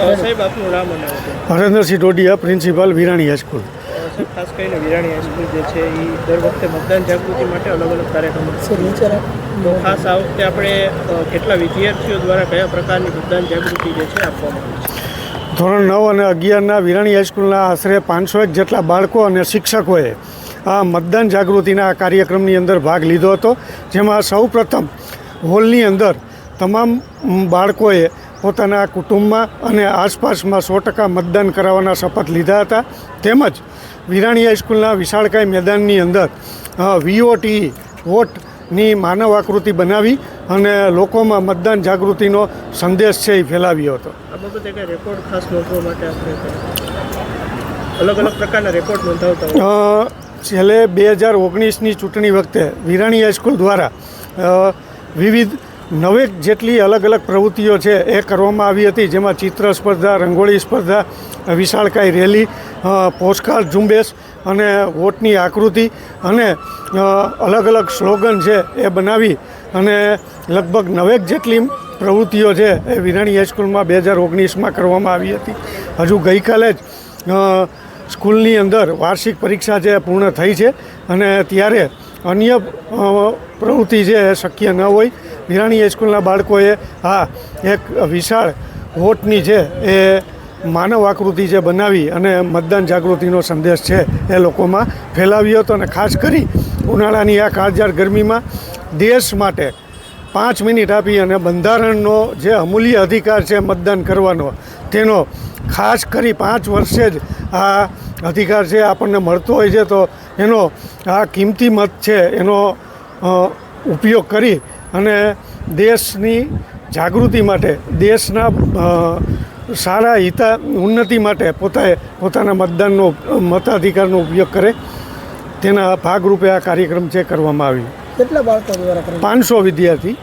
સાહેબ આપનું નામ. Harendrasinh Dodiya principal Virani high school ખાસ કરીને વિરાણી હાઈસ્કૂલ જે છે એ દર વખતે મતદાન જાગૃતિ માટે અલગ અલગ કાર્યક્રમો છે. તો ખાસ આ વખતે આપણે કેટલા વિદ્યાર્થીઓ દ્વારા કયા પ્રકારની મતદાન જાગૃતિ જે છે આપવામાં આવી છે ધોરણ નવ અને અગિયારના વિરાણી હાઈસ્કૂલના આશરે પાંચસો એક જેટલા બાળકો અને શિક્ષકોએ આ મતદાન જાગૃતિના આ કાર્યક્રમની અંદર ભાગ લીધો હતો જેમાં સૌ પ્રથમ હોલની અંદર તમામ બાળકોએ પોતાના કુટુંબમાં અને આસપાસમાં સો ટકા મતદાન કરાવવાના શપથ લીધા હતા. તેમજ વિરાણી હાઈસ્કૂલના વિશાળકાય મેદાનની અંદર વીઓટી વોટની માનવ આકૃતિ બનાવી અને લોકોમાં મતદાન જાગૃતિનો સંદેશ છે એ ફેલાવ્યો હતો. આ બાબતે કંઈ રેકોર્ડ ખાસ નોંધવા માટે આપણે અલગ અલગ પ્રકારના રેકોર્ડ નોંધાવતા છેલ્લે બે હજાર ઓગણીસની ચૂંટણી વખતે વિરાણી હાઈસ્કૂલ દ્વારા વિવિધ નવેક જેટલી અલગ અલગ પ્રવૃત્તિઓ છે એ કરવામાં આવી હતી, જેમાં ચિત્ર સ્પર્ધા, રંગોળી સ્પર્ધા, વિશાળકાય રેલી પોસ્ટકાર્ડ ઝુંબેશ અને વોટની આકૃતિ અને અલગ અલગ સ્લોગન છે એ બનાવી અને લગભગ નવેક જેટલી પ્રવૃત્તિઓ છે એ વિરાણી હાઈસ્કૂલમાં બે હજાર ઓગણીસમાં કરવામાં આવી હતી. હજુ ગઈકાલે જ સ્કૂલની અંદર વાર્ષિક પરીક્ષા જે પૂર્ણ થઈ છે અને ત્યારે અન્ય પ્રવૃત્તિ છે એ શક્ય ન હોય વિરાણી હાઈસ્કૂલના બાળકોએ આ એક વિશાળ વોટની છે એ માનવ આકૃતિ જે બનાવી અને મતદાન જાગૃતિનો સંદેશ છે એ લોકોમાં ફેલાવ્યો હતો અને ખાસ કરી ઉનાળાની આ કાળજાળ ગરમીમાં દેશ માટે પાંચ મિનિટ આપી અને બંધારણનો જે અમૂલ્ય અધિકાર છે મતદાન કરવાનો, તેનો ખાસ કરી પાંચ વર્ષે જ આ અધિકાર છે આપણને મળતો હોય છે, તો એનો આ કિંમતી મત છે એનો ઉપયોગ કરી અને દેશની જાગૃતિ માટે દેશના સારા હિતા ઉન્નતિ માટે પોતાએ પોતાના મતદાનનો મતાધિકારનો ઉપયોગ કરે. તેના ભાગરૂપે આ કાર્યક્રમ છે કરવામાં આવ્યો. કેટલા બાળકો દ્વારા પાંચસો વિદ્યાર્થી.